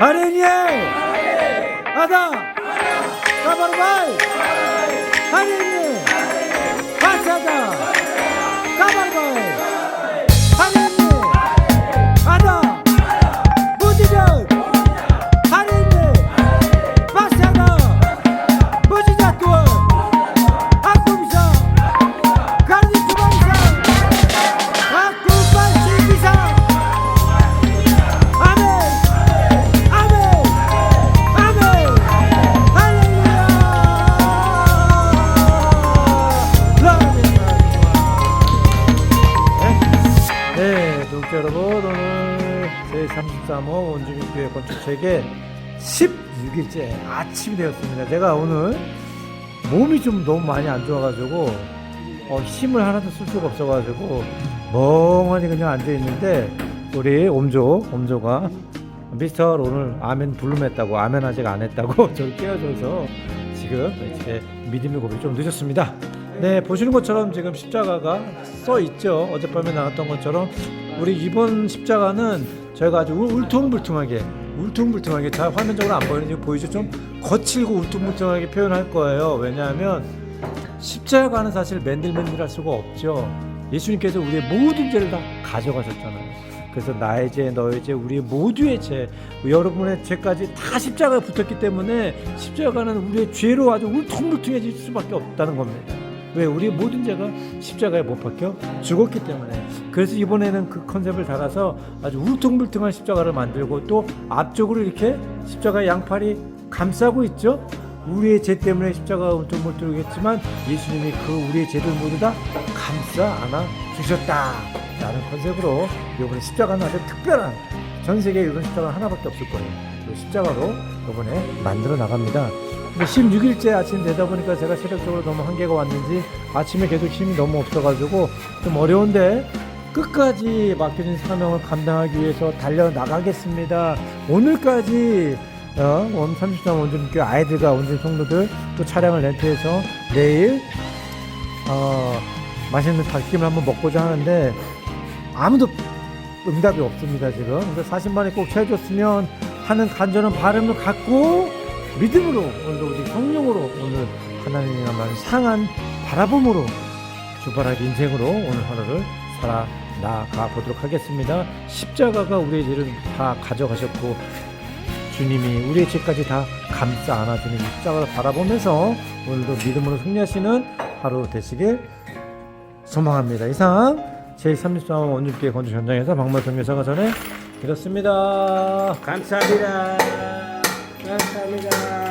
하리니 아다! 까바르바이 하리 자 여러분 오늘 제33호 원주민교회 건축체계 16일째 아침이 되었습니다. 제가 오늘 몸이 좀 너무 많이 안 좋아가지고 어, 힘을 하나도 쓸 수가 없어가지고 멍하니 그냥 앉아 있는데 우리 옴조 옴조가 미스터 오늘 아멘 불름했다고 아멘 아직 안 했다고 저를 깨워줘서 지금 이제 믿음의 고백이 좀 늦었습니다. 네 보시는 것처럼 지금 십자가가 써 있죠. 어젯밤에 나왔던 것처럼 우리 이번 십자가는 저희가 아주 울- 울퉁불퉁하게 울퉁불퉁하게 잘 화면적으로 안 보이는지 보이죠? 좀 거칠고 울퉁불퉁하게 표현할 거예요. 왜냐하면 십자가는 사실 맨들맨들할 수가 없죠. 예수님께서 우리의 모든 죄를 다 가져가셨잖아요. 그래서 나의 죄, 너의 죄, 우리 모두의 죄, 여러분의 죄까지 다 십자가에 붙었기 때문에 십자가는 우리의 죄로 아주 울퉁불퉁해질 수밖에 없다는 겁니다. 왜 우리 모든 죄가 십자가에 못 박혀 죽었기 때문에 그래서 이번에는 그 컨셉을 달아서 아주 울퉁불퉁한 십자가를 만들고 또 앞쪽으로 이렇게 십자가 양팔이 감싸고 있죠. 우리의 죄 때문에 십자가가 울퉁불퉁했지만 예수님이 그 우리의 죄들 모두 다 감싸 안아 주셨다 라는 컨셉으로 이번에 십자가는 아주 특별한 전 세계에 이런 십자가 하나밖에 없을 거예요. 그 십자가로 이번에 만들어 나갑니다. 근데 16일째 아침 되다 보니까 제가 체력적으로 너무 한계가 왔는지 아침에 계속 힘이 너무 없어가지고 좀 어려운데 끝까지 맡겨진 사명을 감당하기 위해서 달려 나가겠습니다. 오늘까지 어, 원 30장 원주민교 아이들과 원주민 성도들 또 차량을 렌트해서 내일 어, 맛있는 닭김을 한번 먹고자 하는데 아무도 응답이 없습니다 지금. 그래서 40만에 꼭 채워줬으면 하는 간절한 바람을 갖고 믿음으로 오늘도 우리 성령으로 오늘 하나님이야만 상한 바라봄으로 주발하기 인생으로 오늘 하루를 살아 나가 보도록 하겠습니다. 십자가가 우리의 죄를 다 가져가셨고 주님이 우리의 죄까지 다 감싸 안아주는 이 십자가를 바라보면서 오늘도 믿음으로 승리하시는 하루 되시길 소망합니다. 이상 제33호 원주교회 건축 현장에서 박만 선교사가 전해 드렸습니다. 감사합니다. 嗯还那个